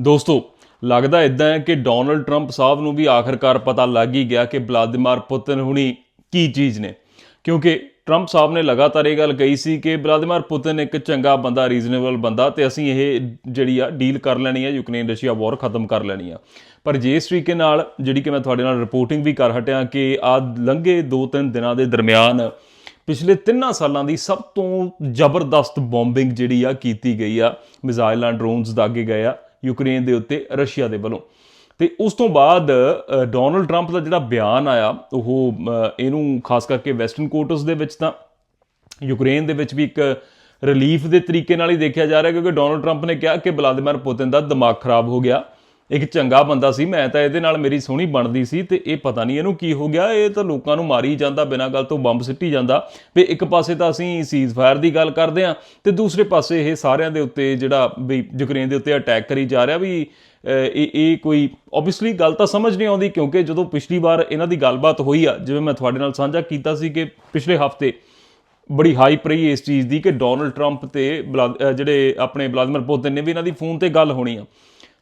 ਦੋਸਤੋ, ਲੱਗਦਾ ਇਦਾਂ ਹੈ ਕਿ ਡੋਨਲਡ ਟਰੰਪ ਸਾਹਿਬ ਨੂੰ ਵੀ ਆਖਰਕਾਰ ਪਤਾ ਲੱਗ ਹੀ ਗਿਆ ਕਿ ਵਲਾਦੀਮੀਰ ਪੁਤਿਨ ਹੁਣੀ ਕੀ ਚੀਜ਼ ਨੇ। ਕਿਉਂਕਿ ਟਰੰਪ ਸਾਹਿਬ ਨੇ ਲਗਾਤਾਰ ਇਹ ਗੱਲ ਕਹੀ ਸੀ ਕਿ ਵਲਾਦੀਮੀਰ ਪੁਤਿਨ ਇੱਕ ਚੰਗਾ ਬੰਦਾ ਰੀਜ਼ਨੇਬਲ ਬੰਦਾ ਤੇ ਅਸੀਂ ਇਹ ਜਿਹੜੀ ਆ ਡੀਲ ਕਰ ਲੈਣੀ ਆ, ਯੂਕਰੇਨ ਰਸ਼ੀਆ ਵਾਰ ਖਤਮ ਕਰ ਲੈਣੀ ਆ। ਪਰ ਜੇ ਇਸ ਤਰੀਕੇ ਨਾਲ ਜਿਹੜੀ ਕਿ ਮੈਂ ਤੁਹਾਡੇ ਨਾਲ ਰਿਪੋਰਟਿੰਗ ਵੀ ਕਰ ਹਟਿਆ ਕਿ ਆ ਲੰਘੇ 2-3 ਦਿਨਾਂ ਦੇ ਦਰਮਿਆਨ ਪਿਛਲੇ 3 ਸਾਲਾਂ ਦੀ ਸਭ ਤੋਂ ਜ਼ਬਰਦਸਤ ਬੰਬਿੰਗ ਜਿਹੜੀ ਆ ਕੀਤੀ ਗਈ ਆ, ਮਿਜ਼ਾਈਲ ਐਂਡ ਡਰੋਨਸ ਦਾਗੇ ਗਏ ਆ ਯੂਕਰੇਨ ਦੇ ਉੱਤੇ ਰਸ਼ੀਆ ਦੇ ਵੱਲੋਂ। ਤੇ ਉਸ ਤੋਂ ਬਾਅਦ ਡੋਨਲਡ ਟਰੰਪ ਦਾ ਜਿਹੜਾ ਬਿਆਨ ਆਇਆ, ਉਹ ਇਹਨੂੰ ਖਾਸ ਕਰਕੇ ਵੈਸਟਰਨ ਕੋਰਟਸ ਦੇ ਵਿੱਚ ਤਾਂ ਯੂਕਰੇਨ ਦੇ ਵਿੱਚ ਵੀ ਇੱਕ ਰਿਲੀਫ ਦੇ ਤਰੀਕੇ ਨਾਲ ਹੀ ਦੇਖਿਆ ਜਾ ਰਿਹਾ, ਕਿਉਂਕਿ ਡੋਨਲਡ ਟਰੰਪ ਨੇ ਕਿਹਾ ਕਿ ਵਲਾਦੀਮੀਰ ਪੁਤਿਨ ਦਾ ਦਿਮਾਗ ਖਰਾਬ ਹੋ ਗਿਆ। ਇੱਕ ਚੰਗਾ ਬੰਦਾ ਸੀ, ਮੈਂ ਤਾਂ ਇਹਦੇ ਨਾਲ ਮੇਰੀ ਸੋਹਣੀ ਬਣਦੀ ਸੀ ਤੇ ਇਹ ਪਤਾ ਨਹੀਂ ਇਹਨੂੰ ਕੀ ਹੋ ਗਿਆ, ਇਹ ਤਾਂ ਲੋਕਾਂ ਨੂੰ ਮਾਰੀ ਜਾਂਦਾ, ਬਿਨਾਂ ਗੱਲ ਤੋਂ ਬੰਬ ਸਿੱਟੀ ਜਾਂਦਾ। ਵੀ ਇੱਕ ਪਾਸੇ ਤਾਂ ਅਸੀਂ ਸੀਜ਼ ਫਾਇਰ ਦੀ ਗੱਲ ਕਰਦੇ ਆ ਤੇ ਦੂਸਰੇ ਪਾਸੇ ਇਹ ਸਾਰਿਆਂ ਦੇ ਉੱਤੇ ਜਿਹੜਾ ਵੀ ਯੂਕਰੇਨ ਦੇ ਉੱਤੇ ਅਟੈਕ ਕਰੀ ਜਾ ਰਿਹਾ ਵੀ ਇਹ ਇਹ ਕੋਈ ਆਬਵੀਅਸਲੀ ਗੱਲ ਤਾਂ ਸਮਝ ਨਹੀਂ ਆਉਂਦੀ ਕਿਉਂਕਿ ਜਦੋਂ ਪਿਛਲੀ ਵਾਰ ਇਹਨਾਂ ਦੀ ਗੱਲਬਾਤ ਹੋਈ ਆ, ਜਿਵੇਂ ਮੈਂ ਤੁਹਾਡੇ ਨਾਲ ਸਾਂਝਾ ਕੀਤਾ ਸੀ ਕਿ ਪਿਛਲੇ ਹਫ਼ਤੇ ਬੜੀ ਹਾਈਪ ਰਹੀ ਇਸ ਚੀਜ਼ ਦੀ ਕਿ ਡੋਨਲਡ ਟਰੰਪ ਤੇ ਵਲਾ- ਜਿਹੜੇ ਆਪਣੇ ਵਲਾਦੀਮੀਰ ਪੁਤਿਨ ਨੇ ਵੀ ਇਹਨਾਂ ਦੀ ਫੋਨ ਤੇ ਗੱਲ ਹੋਣੀ ਆ।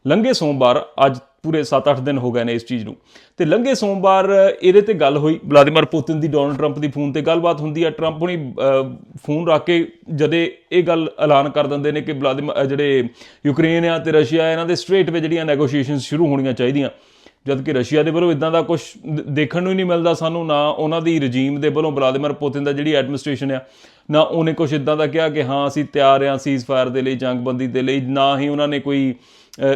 ਲੰਘੇ ਸੋਮਵਾਰ, ਅੱਜ ਪੂਰੇ 7-8 ਦਿਨ ਹੋ ਗਏ ਨੇ ਇਸ ਚੀਜ਼ ਨੂੰ। ਤੇ ਲੰਘੇ ਸੋਮਵਾਰ, ਇਹਦੇ ਤੇ ਗੱਲ ਹੋਈ, ਵਲਾਦੀਮੀਰ ਪੁਤਿਨ ਦੀ ਡੋਨਲਡ ਟਰੰਪ ਦੀ ਫੋਨ ਤੇ ਗੱਲਬਾਤ ਹੁੰਦੀ ਆ। ਟਰੰਪ ਹੁਣੀ ਫੋਨ ਰੱਖ ਕੇ ਜਦੇ ਇਹ ਗੱਲ ਐਲਾਨ ਕਰ ਦਿੰਦੇ ਨੇ ਕਿ ਵਲਾਦੀਮੀਰ ਜਿਹੜੇ ਯੂਕਰੇਨ ਆ ਤੇ ਰਸ਼ੀਆ ਇਹਨਾਂ ਦੇ ਸਟ੍ਰੇਟ ਵਿੱਚ ਜਿਹੜੀਆਂ ਨੈਗੋਸ਼ੀਏਸ਼ਨਸ ਸ਼ੁਰੂ ਹੋਣੀਆਂ ਚਾਹੀਦੀਆਂ। ਜਦ ਕਿ ਰਸ਼ੀਆ ਦੇ ਵੱਲੋਂ ਇਦਾਂ ਦਾ ਕੁਝ ਦੇਖਣ ਨੂੰ ਹੀ ਨਹੀਂ ਮਿਲਦਾ ਸਾਨੂੰ, ਨਾ ਉਹਨਾਂ ਦੀ ਰਜੀਮ ਦੇ ਵੱਲੋਂ ਵਲਾਦੀਮੀਰ ਪੁਤਿਨ ਦਾ ਜਿਹੜੀ ਐਡਮਿਨਿਸਟ੍ਰੇਸ਼ਨ ਆ ਨਾ ਉਹਨੇ ਕੁਝ ਇਦਾਂ ਦਾ ਕਿਹਾ ਕਿ ਹਾਂ, ਅਸੀਂ ਤਿਆਰ ਹਾਂ ਸੀਜ਼ ਫਾਇਰ ਦੇ ਲਈ, ਜੰਗਬੰਦੀ ਦੇ ਲਈ, ਨਾ ਹੀ ਉਹਨਾਂ ਨੇ ਕੋਈ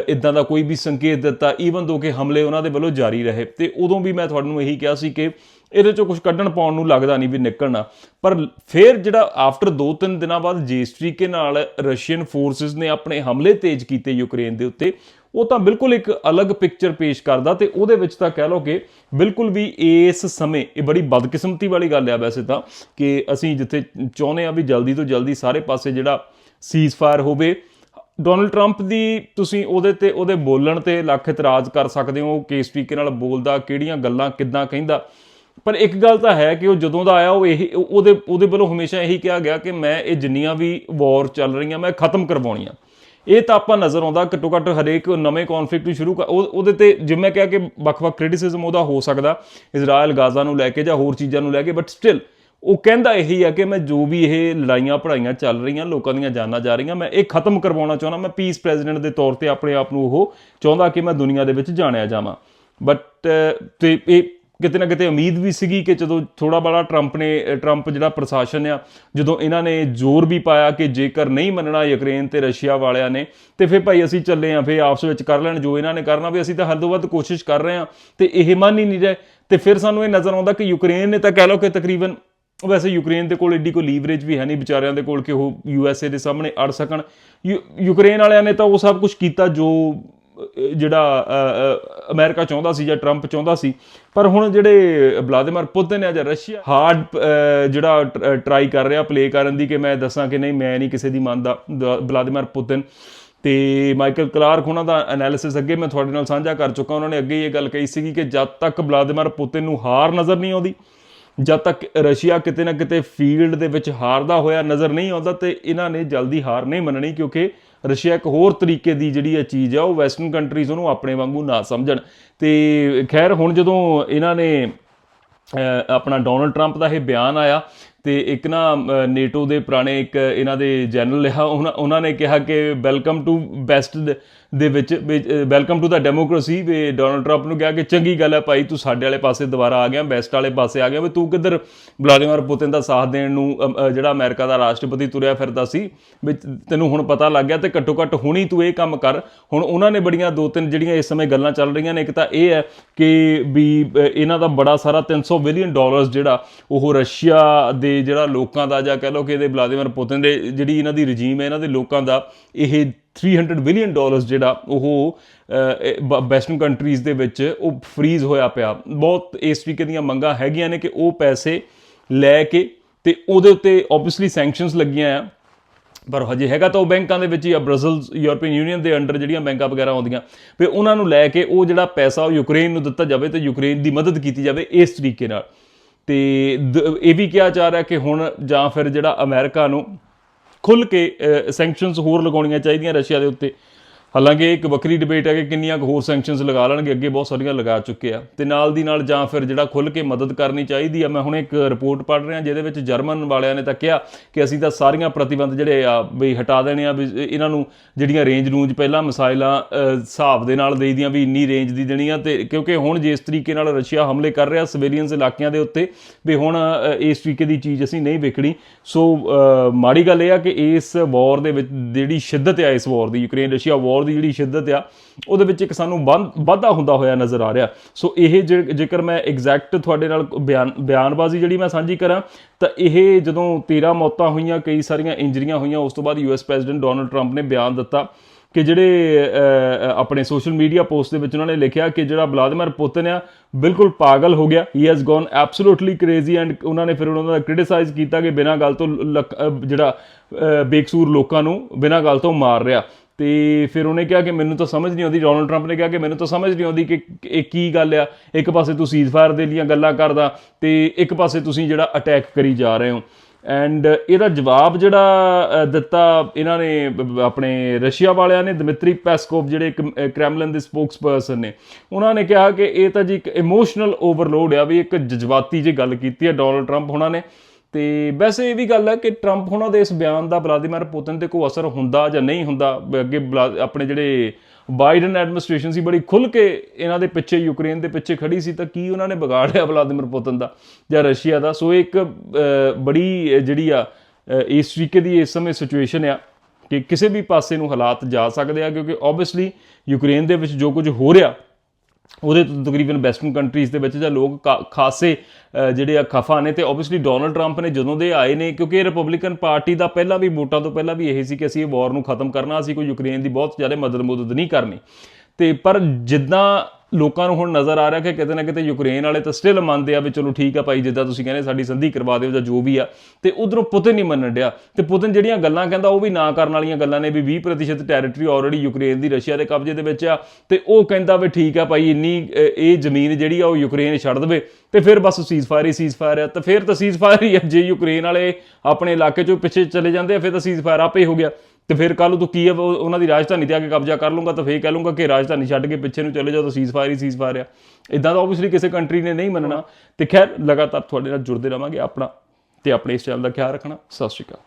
ਇਦਾਂ ਦਾ ਕੋਈ ਵੀ ਸੰਕੇਤ ਦਿੱਤਾ ਈਵਨ ਦੋ ਕਿ ਹਮਲੇ ਉਹਨਾਂ ਦੇ ਵੱਲੋਂ ਜਾਰੀ ਰਹੇ। ਤੇ ਉਦੋਂ ਵੀ ਮੈਂ ਤੁਹਾਨੂੰ ਇਹੀ ਕਿਹਾ ਸੀ ਕਿ ਇਹਦੇ ਚੋਂ ਕੁਝ ਕੱਢਣ ਪਾਉਣ ਨੂੰ ਲੱਗਦਾ ਨਹੀਂ ਵੀ ਨਿਕਲਣਾ। ਪਰ ਫਿਰ ਜਿਹੜਾ ਆਫਟਰ 2-3 ਦਿਨਾਂ ਬਾਅਦ ਜਿਸ ਤਰੀਕੇ ਨਾਲ ਰਸ਼ੀਅਨ ਫੋਰਸਸ ਨੇ ਆਪਣੇ ਹਮਲੇ ਤੇਜ਼ ਕੀਤੇ ਯੂਕਰੇਨ ਦੇ ਉੱਤੇ ਉਹ ਤਾਂ ਬਿਲਕੁਲ ਇੱਕ ਅਲੱਗ ਪਿਕਚਰ ਪੇਸ਼ ਕਰਦਾ ਤੇ ਉਹਦੇ ਵਿੱਚ ਤਾਂ ਕਹਿ ਲਓ ਕਿ ਬਿਲਕੁਲ ਵੀ ਇਸ ਸਮੇਂ ਇਹ ਬੜੀ ਬਦਕਿਸਮਤੀ ਵਾਲੀ ਗੱਲ ਆ ਵੈਸੇ ਤਾਂ ਕਿ ਅਸੀਂ ਜਿੱਥੇ ਚਾਹੁੰਦੇ ਆ ਵੀ ਜਲਦੀ ਤੋਂ ਜਲਦੀ ਸਾਰੇ ਪਾਸੇ ਜਿਹੜਾ ਸੀਜ਼ ਫਾਇਰ ਹੋਵੇ। ਡੋਨਲਡ ਟਰੰਪ ਦੀ ਤੁਸੀਂ ਉਹਦੇ ਤੇ ਉਹਦੇ ਬੋਲਣ ਤੇ ਲੱਖ ਇਤਰਾਜ਼ ਕਰ ਸਕਦੇ ਹੋ ਕਿ ਇਸ ਤਰੀਕੇ ਨਾਲ ਬੋਲਦਾ, ਕਿਹੜੀਆਂ ਗੱਲਾਂ ਕਿੱਦਾਂ ਕਹਿੰਦਾ। ਪਰ ਇੱਕ ਗੱਲ ਤਾਂ ਹੈ ਕਿ ਉਹ ਜਦੋਂ ਦਾ ਆਇਆ ਉਹ ਇਹ ਉਹਦੇ ਉਹਦੇ ਵੱਲੋਂ ਹਮੇਸ਼ਾ ਇਹੀ ਕਿਹਾ ਗਿਆ ਕਿ ਮੈਂ ਇਹ ਜਿੰਨੀਆਂ ਵੀ ਵਾਰ ਚੱਲ ਰਹੀਆਂ, ਮੈਂ ਖਤਮ ਕਰਵਾਉਣੀਆਂ। ਇਹ ਤਾਂ ਆਪਾਂ ਨਜ਼ਰ ਆਉਂਦਾ ਘੱਟੋ ਘੱਟ ਹਰੇਕ ਨਵੇਂ ਕਨਫਲਿਕਟ ਨੂੰ ਸ਼ੁਰੂ ਕਰ ਉਹ- ਉਹਦੇ ਤੇ ਜਿਵੇਂ ਮੈਂ ਕਿਹਾ ਕਿ ਵੱਖ-ਵੱਖ ਕ੍ਰਿਟਿਸਿਜ਼ਮ ਉਹਦਾ ਹੋ ਸਕਦਾ ਇਜ਼ਰਾਈਲ ਗਾਜ਼ਾ ਨੂੰ ਲੈ ਕੇ ਜਾਂ ਹੋਰ ਚੀਜ਼ਾਂ ਨੂੰ ਲੈ ਕੇ ਬਟ ਸਟਿਲ ਉਹ ਕਹਿੰਦਾ ਇਹੀ ਆ ਕਿ ਮੈਂ ਜੋ ਵੀ ਇਹ ਲੜਾਈਆਂ ਪੜਾਈਆਂ ਚੱਲ ਰਹੀਆਂ, ਲੋਕਾਂ ਦੀਆਂ ਜਾਨਾਂ ਜਾ ਰਹੀਆਂ, ਮੈਂ ਇਹ ਖਤਮ ਕਰਵਾਉਣਾ ਚਾਹੁੰਦਾ, ਮੈਂ ਪੀਸ ਪ੍ਰੈਜ਼ੀਡੈਂਟ ਦੇ ਤੌਰ ਤੇ ਆਪਣੇ ਆਪ ਨੂੰ ਉਹ ਚਾਹੁੰਦਾ ਕਿ ਮੈਂ ਦੁਨੀਆ ਦੇ ਵਿੱਚ ਜਾਣਿਆ ਜਾਵਾਂ। ਬਟ ਤੇ ਇਹ ਕਿਤੇ ਨਾ ਕਿਤੇ ਉਮੀਦ ਵੀ ਸੀਗੀ ਕਿ ਜਦੋਂ ਥੋੜਾ ਬੜਾ ਟਰੰਪ ਨੇ ਟਰੰਪ ਜਿਹੜਾ ਪ੍ਰਸ਼ਾਸਨ ਆ, ਜਦੋਂ ਇਹਨਾਂ ਨੇ ਜ਼ੋਰ ਵੀ ਪਾਇਆ ਕਿ ਜੇਕਰ ਨਹੀਂ ਮੰਨਣਾ ਯੂਕਰੇਨ ਤੇ ਰਸ਼ੀਆ ਵਾਲਿਆਂ ਨੇ, ਤੇ ਫਿਰ ਭਾਈ ਅਸੀਂ ਚੱਲੇ ਆਂ, ਫਿਰ ਆਪਸ ਵਿੱਚ ਕਰ ਲੈਣ ਜੋ ਇਹਨਾਂ ਨੇ ਕਰਨਾ, ਵੀ ਅਸੀਂ ਤਾਂ ਹੱਦੋਂ ਵੱਧ ਕੋਸ਼ਿਸ਼ ਕਰ ਰਹੇ ਆਂ, ਤੇ ਇਹ ਮੰਨ ਹੀ ਨਹੀਂ ਰਹੇ। ਤੇ ਫਿਰ ਸਾਨੂੰ ਇਹ ਨਜ਼ਰ ਆਉਂਦਾ ਕਿ ਯੂਕਰੇਨ ਨੇ ਤਾਂ ਕਹਿ ਲਓ ਕਿ ਤਕਰੀਬਨ ਵੈਸੇ ਯੂਕਰੇਨ ਦੇ ਕੋਲ ਏਡੀ ਕੋਈ ਲੀਵਰੇਜ ਵੀ ਹੈ ਨਹੀਂ ਵਿਚਾਰਿਆਂ ਦੇ ਕੋਲ ਕਿ ਉਹ ਯੂਐਸਏ ਦੇ ਸਾਹਮਣੇ ਅੜ ਸਕਣ। ਯੂ- ਯੂਕਰੇਨ ਵਾਲਿਆਂ ਨੇ ਤਾਂ ਉਹ ਸਭ ਕੁਝ ਕੀਤਾ ਜੋ ਜਿਹੜਾ ਅਹ, ਅਮਰੀਕਾ ਚਾਹੁੰਦਾ ਸੀ ਜਾਂ ਟਰੰਪ ਚਾਹੁੰਦਾ ਸੀ ਪਰ ਹੁਣ ਜਿਹੜੇ ਵਲਾਦੀਮੀਰ ਪੁਤਿਨ ਹੈ ਜਾਂ ਰਸ਼ੀਆ ਹਾਰਡ ਜਿਹੜਾ ਟਰਾਈ ਕਰ ਰਿਹਾ ਪਲੇ ਕਰਨ ਦੀ ਕਿ ਮੈਂ ਦੱਸਾਂ ਕਿ ਨਹੀਂ ਮੈਂ ਨਹੀਂ ਕਿਸੇ ਦੀ ਮੰਨਦਾ ਦ- ਵਲਾਦੀਮੀਰ ਪੁਤਿਨ। ਤੇ ਮਾਈਕਲ ਕਲਾਰਕ ਉਹਨਾਂ ਦਾ ਐਨਾਲਿਸਿਸ ਅੱਗੇ ਮੈਂ ਤੁਹਾਡੇ ਨਾਲ ਸਾਂਝਾ ਕਰ ਚੁੱਕਾ ਉਹਨਾਂ ਨੇ ਅੱਗੇ ਇਹ ਗੱਲ ਕਹੀ ਸੀਗੀ ਕਿ ਜਦ ਤੱਕ ਵਲਾਦੀਮੀਰ ਪੁਤਿਨ ਨੂੰ ਹਾਰ ਨਜ਼ਰ ਨਹੀਂ ਆਉਂਦੀ ਜਦ ਤੱਕ ਰਸ਼ੀਆ ਕਿਤੇ ਨਾ ਕਿਤੇ ਫੀਲਡ ਦੇ ਵਿੱਚ ਹਾਰਦਾ ਹੋਇਆ ਨਜ਼ਰ ਨਹੀਂ ਆਉਂਦਾ ਤੇ ਇਹਨਾਂ ਨੇ ਜਲਦੀ ਹਾਰ ਨਹੀਂ ਮੰਨਣੀ ਕਿਉਂਕਿ ਰਸ਼ੀਆ ਇੱਕ ਹੋਰ ਤਰੀਕੇ ਦੀ ਜਿਹੜੀ ਇਹ ਚੀਜ਼ ਆ, ਉਹ ਵੈਸਟਰਨ ਕੰਟਰੀਜ਼ ਉਹਨੂੰ ਆਪਣੇ ਵਾਂਗੂ ਨਾ ਸਮਝਣ। ਤੇ ਖੈਰ ਹੁਣ ਜਦੋਂ ਇਹਨਾਂ ਨੇ ਆਪਣਾ ਡੋਨਲਡ ਟਰੰਪ ਦਾ ਇਹ ਬਿਆਨ ਆਇਆ ਤੇ ਇੱਕ ਨਾ ਨੇਟੋ ਦੇ ਪੁਰਾਣੇ ਇੱਕ ਇਹਨਾਂ ਦੇ ਜਨਰਲ ਆ ਉਹਨਾਂ ਉਹਨਾਂ ਨੇ ਕਿਹਾ ਕਿ ਵੈਲਕਮ ਟੂ ਬੈਸਟ ਦੇ ਵਿੱਚ ਵੈਲਕਮ ਟੂ ਦਾ ਡੈਮੋਕ੍ਰੇਸੀ, ਵੀ ਡੋਨਲਡ ਟਰੰਪ ਨੂੰ ਕਿਹਾ ਕਿ ਚੰਗੀ ਗੱਲ ਹੈ ਭਾਈ, ਤੂੰ ਸਾਡੇ ਵਾਲੇ ਪਾਸੇ ਦੁਬਾਰਾ ਆ ਗਿਆ, ਬੈਸਟ ਵਾਲੇ ਪਾਸੇ ਆ ਗਿਆ, ਵੀ ਤੂੰ ਕਿੱਧਰ ਵਲਾਦੀਮੀਰ ਪੁਤਿਨ ਦਾ ਸਾਥ ਦੇਣ ਨੂੰ ਜਿਹੜਾ ਅਮਰੀਕਾ ਦਾ ਰਾਸ਼ਟਰਪਤੀ ਤੁਰਿਆ ਫਿਰਦਾ ਸੀ, ਵੀ ਤੈਨੂੰ ਹੁਣ ਪਤਾ ਲੱਗ ਗਿਆ ਤੇ ਘੱਟੋ ਘੱਟ ਹੁਣੀ ਤੂੰ ਇਹ ਕੰਮ ਕਰ। ਹੁਣ ਉਹਨਾਂ ਨੇ ਬੜੀਆਂ ਦੋ ਤਿੰਨ ਜਿਹੜੀਆਂ ਇਸ ਸਮੇਂ ਗੱਲਾਂ ਚੱਲ ਰਹੀਆਂ ਨੇ, ਇੱਕ ਤਾਂ ਇਹ ਹੈ ਕਿ ਵੀ ਇਹਨਾਂ ਦਾ ਬੜਾ ਸਾਰਾ 300 ਬਿਲੀਅਨ ਡਾਲਰਸ ਜਿਹੜਾ ਉਹ ਰਸ਼ੀਆ ਦੇ ਜਿਹੜਾ ਲੋਕਾਂ ਦਾ ਜਾਂ ਕਹਿ ਲਓ ਕਿ ਇਹਦੇ ਵਲਾਦੀਮੀਰ ਪੁਤਿਨ ਦੇ ਜਿਹੜੀ ਇਹਨਾਂ ਦੀ ਰਜੀਮ ਹੈ, ਇਹਨਾਂ ਦੇ ਲੋਕਾਂ ਦਾ ਇਹ 300 ਬਿਲੀਅਨ ਡਾਲਰਸ ਜਿਹੜਾ ਉਹ ਵੈਸਟਰਨ ਕੰਟਰੀਜ਼ ਦੇ ਵਿੱਚ ਉਹ ਫਰੀਜ਼ ਹੋਇਆ ਪਿਆ। ਬਹੁਤ ਇਸ ਤਰੀਕੇ ਦੀਆਂ ਮੰਗਾਂ ਹੈਗੀਆਂ ਨੇ ਕਿ ਉਹ ਪੈਸੇ ਲੈ ਕੇ ਤੇ ਉਹਦੇ ਉੱਤੇ ਆਬਵੀਅਸਲੀ ਸੈਂਕਸ਼ਨਸ ਲੱਗੀਆਂ ਆ। ਪਰ ਹਜੇ ਹੈਗਾ ਤਾਂ ਉਹ ਬੈਂਕਾਂ ਦੇ ਵਿੱਚ ਹੀ ਆ ਬ੍ਰਾਜ਼ਿਲ ਯੂਰਪੀਅਨ ਯੂਨੀਅਨ ਦੇ ਅੰਡਰ ਜਿਹੜੀਆਂ ਬੈਂਕਾਂ ਵਗੈਰਾ ਆਉਂਦੀਆਂ। ਵੀ ਉਹਨਾਂ ਨੂੰ ਲੈ ਕੇ ਉਹ ਜਿਹੜਾ ਪੈਸਾ ਉਹ ਯੂਕਰੇਨ ਨੂੰ ਦਿੱਤਾ ਜਾਵੇ ਤੇ ਯੂਕਰੇਨ ਦੀ ਮਦਦ ਕੀਤੀ ਜਾਵੇ ਇਸ ਤਰੀਕੇ ਨਾਲ। ਤੇ ਦ- ਇਹ ਵੀ ਕਿਹਾ ਜਾ ਰਿਹਾ ਕਿ ਹੁਣ ਜਾਂ ਫਿਰ ਜਿਹੜਾ ਅਮਰੀਕਾ ਨੂੰ ਖੁੱਲ ਕੇ ਸੈਂਕਸ਼ਨਸ ਹੋਰ ਲਗਾਉਣੀਆਂ ਚਾਹੀਦੀਆਂ ਰਸ਼ੀਆ ਦੇ ਉੱਤੇ। ਹਾਲਾਂਕਿ ਇਹ ਇੱਕ ਵੱਖਰੀ ਡਿਬੇਟ ਹੈ ਕਿ ਕਿੰਨੀਆਂ ਕੁ ਹੋਰ ਸੈਂਕਸ਼ਨਸ ਲਗਾ ਲੈਣਗੇ, ਅੱਗੇ ਬਹੁਤ ਸਾਰੀਆਂ ਲਗਾ ਚੁੱਕੇ ਆ। ਤੇ ਨਾਲ ਦੀ ਨਾਲ ਜਾਂ ਫਿਰ ਜਿਹੜਾ ਖੁੱਲ ਕੇ ਮਦਦ ਕਰਨੀ ਚਾਹੀਦੀ ਆ, ਮੈਂ ਹੁਣ ਇੱਕ ਰਿਪੋਰਟ ਪੜ੍ਹ ਰਿਹਾ, ਜਿਹਦੇ ਵਿੱਚ ਜਰਮਨ ਵਾਲਿਆਂ ਨੇ ਤਾਂ ਕਿਹਾ ਕਿ ਅਸੀਂ ਤਾਂ ਸਾਰੀਆਂ ਪ੍ਰਤੀਬੰਧ ਜਿਹੜੇ ਆ ਵੀ ਹਟਾ ਦੇਣੇ ਆ ਵੀ ਇਹਨਾਂ ਨੂੰ ਜਿਹੜੀਆਂ ਰੇਂਜ ਰੂੰਜ ਪਹਿਲਾਂ ਮਿਸਾਈਲਾਂ ਹਿਸਾਬ ਦੇ ਨਾਲ ਦੇਈਦੀਆਂ ਵੀ ਇੰਨੀ ਰੇਂਜ ਦੀ ਦੇਣੀ ਆ। ਤੇ ਕਿਉਂਕਿ ਹੁਣ ਜਿਸ ਤਰੀਕੇ ਨਾਲ ਰਸ਼ੀਆ ਹਮਲੇ ਕਰ ਰਿਹਾ ਸਿਵਿਲੀਅਨਸ ਇਲਾਕਿਆਂ ਦੇ ਉੱਤੇ ਵੀ ਹੁਣ ਇਸ ਤਰੀਕੇ ਦੀ ਚੀਜ਼ ਅਸੀਂ ਨਹੀਂ ਵੇਖਣੀ। ਸੋ ਮਾੜੀ ਗੱਲ ਇਹ ਆ ਕਿ ਇਸ ਵਾਰ ਦੇ ਵਿੱਚ ਜਿਹੜੀ ਸ਼ਿੱਦਤ ਆ, ਇਸ ਵਾਰ ਦੀ ਯੂਕਰੇਨ ਰਸ਼ੀਆ ਵਾਰ ਦੀ ਜਿਹੜੀ ਸ਼ਿੱਦਤ ਆ, ਉਹਦੇ ਵਿੱਚ ਇੱਕ ਸਾਨੂੰ ਬੰਦ- ਵਾਧਾ ਹੁੰਦਾ ਹੋਇਆ ਨਜ਼ਰ ਆ ਰਿਹਾ। ਸੋ ਇਹ ਜੇ- ਜੇਕਰ ਮੈਂ ਐਗਜ਼ੈਕਟ ਤੁਹਾਡੇ ਨਾਲ ਬਿਆਨ, ਬਿਆਨਬਾਜ਼ੀ ਜਿਹੜੀ ਮੈਂ ਸਾਂਝੀ ਕਰਾਂ, ਤਾਂ ਇਹ ਜਦੋਂ 13 ਮੌਤਾਂ ਹੋਈਆਂ, ਕਈ ਸਾਰੀਆਂ ਇੰਜਰੀਆਂ ਹੋਈਆਂ, ਉਸ ਤੋਂ ਬਾਅਦ ਯੂਐਸ ਪ੍ਰੈਜ਼ੀਡੈਂਟ ਡੋਨਲਡ ਟਰੰਪ ਨੇ ਬਿਆਨ ਦਿੱਤਾ ਕਿ ਜਿਹੜੇ ਆਪਣੇ ਸੋਸ਼ਲ ਮੀਡੀਆ ਪੋਸਟ ਦੇ ਵਿੱਚ ਉਹਨਾਂ ਨੇ ਲਿਖਿਆ ਕਿ ਜਿਹੜਾ ਵਲਾਦੀਮਿਰ ਪੁਤਿਨ ਆ, ਬਿਲਕੁਲ ਪਾਗਲ ਹੋ ਗਿਆ। He has gone absolutely crazy and ਉਹਨਾਂ ਨੇ ਫਿਰ ਉਹਨਾਂ ਦਾ ਕ੍ਰਿਟਿਸਾਈਜ਼ ਕੀਤਾ ਕਿ ਬਿਨਾਂ ਗੱਲ ਤੋਂ ਲੱਕ- ਜਿਹੜਾ ਬੇਕਸੂਰ ਲੋਕਾਂ ਨੂੰ ਬਿਨਾਂ ਗੱਲ ਤੋਂ ਮਾਰ ਰਿਹਾ। ਤੇ ਫਿਰ ਉਹਨੇ ਕਿਹਾ ਕਿ ਮੈਨੂੰ ਤਾਂ ਸਮਝ ਨਹੀਂ ਆਉਂਦੀ, ਡੋਨਲਡ ਟਰੰਪ ਨੇ ਕਿਹਾ ਕਿ ਮੈਨੂੰ ਤਾਂ ਸਮਝ ਨਹੀਂ ਆਉਂਦੀ ਕਿ ਇਹ ਕੀ ਗੱਲ ਆ। ਇੱਕ ਪਾਸੇ ਤੂੰ ਸੀਜ਼ਫਾਇਰ ਦੇ ਲਈਆਂ ਗੱਲਾਂ ਕਰਦਾ ਤੇ ਇੱਕ ਪਾਸੇ ਤੁਸੀਂ ਜਿਹੜਾ ਅਟੈਕ ਕਰੀ ਜਾ ਰਹੇ ਹੋ। ਐਂਡ ਇਹਦਾ ਜਵਾਬ ਜਿਹੜਾ ਦਿੱਤਾ ਇਹਨਾਂ ਨੇ ਆਪਣੇ ਰਸ਼ੀਆ ਵਾਲਿਆਂ ਨੇ, ਦਮਿਤਰੀ ਪੈਸਕੋਵ ਜਿਹੜੇ ਕ੍ਰੈਮਲਿਨ ਦੇ ਸਪੋਕਸਪਰਸਨ ਨੇ, ਉਹਨਾਂ ਨੇ ਕਿਹਾ ਕਿ ਇਹ ਤਾਂ ਜੀ ਇੱਕ ਇਮੋਸ਼ਨਲ ਓਵਰਲੋਡ ਆ ਵੀ ਇੱਕ ਜਜ਼ਬਾਤੀ ਜਿਹੀ ਗੱਲ ਕੀਤੀ ਹੈ ਡੋਨਲਡ ਟਰੰਪ ਉਹਨਾਂ ਨੇ। ਤੇ ਵੈਸੇ ਇਹ ਵੀ ਗੱਲ ਹੈ ਕਿ ਟਰੰਪ ਉਹਨਾਂ ਦੇ ਇਸ ਬਿਆਨ ਦਾ ਵਲਾਦੀਮਿਰ ਪੁਤਿਨ ਤੇ ਕੋਈ ਅਸਰ ਹੁੰਦਾ ਜਾਂ ਨਹੀਂ ਹੁੰਦਾ? ਅੱਗੇ ਵਲਾ- ਆਪਣੇ ਜਿਹੜੇ ਬਾਈਡਨ ਐਡਮਿਨਿਸਟ੍ਰੇਸ਼ਨ ਸੀ, ਬੜੀ ਖੁੱਲ ਕੇ ਇਹਨਾਂ ਦੇ ਪਿੱਛੇ ਯੂਕਰੇਨ ਦੇ ਪਿੱਛੇ ਖੜੀ ਸੀ, ਤਾਂ ਕੀ ਉਹਨਾਂ ਨੇ ਵਿਗਾੜਿਆ ਵਲਾਦੀਮੀਰ ਪੁਤਿਨ ਦਾ ਜਾਂ ਰਸ਼ੀਆ ਦਾ? ਸੋ ਇੱਕ ਬੜੀ ਜਿਹੜੀ ਆ ਇਸ ਤਰੀਕੇ ਦੀ ਇਸ ਸਮੇਂ ਸਿਚੁਏਸ਼ਨ ਆ ਕਿ ਕਿਸੇ ਵੀ ਪਾਸੇ ਨੂੰ ਹਾਲਾਤ ਜਾ ਸਕਦੇ ਆ, ਕਿਉਂਕਿ ਆਬਵੀਅਸਲੀ ਯੂਕਰੇਨ ਦੇ ਵਿੱਚ ਜੋ ਕੁਝ ਹੋ ਰਿਹਾ ਉਹਦੇ ਤੋਂ ਤਕਰੀਬਨ ਵੈਸਟਰਨ ਕੰਟਰੀਜ਼ ਦੇ ਵਿੱਚ ਜਾਂ ਲੋਕ ਕਾ- ਖਾਸੇ ਜਿਹੜੇ ਆ ਖਫਾ ਨੇ ਤੇ ਆਬਵੀਅਸਲੀ ਡੋਨਲਡ ਟਰੰਪ ਨੇ ਜਦੋਂ ਦੇ ਆਏ ਨੇ, ਕਿਉਂਕਿ ਰਿਪਬਲਿਕਨ ਪਾਰਟੀ ਦਾ ਪਹਿਲਾਂ ਵੀ, ਵੋਟਾਂ ਤੋਂ ਪਹਿਲਾਂ ਵੀ ਇਹ ਸੀ ਕਿ ਅਸੀਂ ਇਹ ਵਾਰ ਨੂੰ ਖਤਮ ਕਰਨਾ, ਅਸੀਂ ਕੋਈ ਯੂਕਰੇਨ ਦੀ ਬਹੁਤ ਜ਼ਿਆਦਾ ਮਦਦ ਮਦਦ ਨਹੀਂ ਕਰਨੀ। ਤੇ ਪਰ ਜਿੱਦਾਂ ਲੋਕਾਂ ਨੂੰ ਹੁਣ ਨਜ਼ਰ ਆ ਰਿਹਾ ਕਿ ਕਿਤੇ ਨਾ ਕਿਤੇ ਯੂਕਰੇਨ ਵਾਲੇ ਤਾਂ ਸਟਿਲ ਮੰਨਦੇ ਆ ਵੀ ਚਲੋ ਠੀਕ ਆ ਭਾਈ, ਜਿੱਦਾਂ ਤੁਸੀਂ ਕਹਿੰਦੇ ਸਾਡੀ ਸੰਧੀ ਕਰਵਾ ਦਿਓ ਜਾਂ ਜੋ ਵੀ ਆ। ਤੇ ਉਧਰੋਂ ਪੁਤਿਨ ਨਹੀਂ ਮੰਨਣ ਡਿਆ। ਤੇ ਪੁਤਿਨ ਜਿਹੜੀਆਂ ਗੱਲਾਂ ਕਹਿੰਦਾ ਉਹ ਵੀ ਨਾ ਕਰਨ ਵਾਲੀਆਂ ਗੱਲਾਂ ਨੇ ਵੀ 20% ਟੈਰੀਟਰੀ ਆਲਰੇਡੀ ਯੂਕਰੇਨ ਦੀ ਰਸ਼ੀਆ ਦੇ ਕਬਜ਼ੇ ਦੇ ਵਿੱਚ ਆ। ਤੇ ਉਹ ਕਹਿੰਦਾ ਵੀ ਠੀਕ ਆ ਭਾਈ, ਇੰਨੀ ਇਹ ਜ਼ਮੀਨ ਜਿਹੜੀ ਆ ਉਹ ਯੂਕਰੇਨ ਛੱਡ ਦੇਵੇ। ਤੇ ਫਿਰ ਬਸ ਸੀਜ਼ਫਾਇਰ ਹੀ ਸੀਜ਼ਫਾਇਰ ਆ। ਤੇ ਫਿਰ ਤਾਂ ਸੀਜ਼ਫਾਇਰ ਹੀ ਆ। ਜੇ ਯੂਕਰੇਨ ਵਾਲੇ ਆਪਣੇ ਇਲਾਕੇ ਚੋਂ ਪਿੱਛੇ ਚਲੇ ਜਾਂਦੇ ਆ, ਫਿਰ ਤਾਂ ਸੀਜ਼ਫਾਇਰ ਆਪੇ ਹੀ ਹੋ ਗਿਆ। ਤੇ ਫਿਰ ਕੱਲ ਤੂੰ ਕੀ ਆ, ਉਹ- ਉਹਨਾਂ ਦੀ ਰਾਜਧਾਨੀ ਤੇ ਆ ਕੇ ਕਬਜ਼ਾ ਕਰ ਲੂੰਗਾ ਤਾਂ ਫੇਰ ਕਹਿ ਲੂੰਗਾ ਕਿ ਰਾਜਧਾਨੀ ਛੱਡ ਕੇ ਪਿੱਛੇ ਨੂੰ ਚਲੇ ਜਾਓ ਤਾਂ ਸੀਜ਼ਫਾਇਰ ਹੀ ਸੀਜ਼ਫਾਇਰ ਆ। ਇਦਾਂ ਤਾਂ ਆਬਵੀਅਸਲੀ ਕਿਸੇ ਕੰਟਰੀ ਨੇ ਨਹੀਂ ਮੰਨਣਾ। ਤੇ ਖੈਰ, ਲਗਾਤਾਰ ਤੁਹਾਡੇ ਨਾਲ ਜੁੜਦੇ ਰਵਾਂਗੇ ਆਪਣਾ ਤੇ ਆਪਣੇ ਇਸ ਚੈਨਲ ਦਾ ਖਿਆਲ ਰੱਖਣਾ। ਸਤਿ ਸ਼੍ਰੀ ਅਕਾਲ।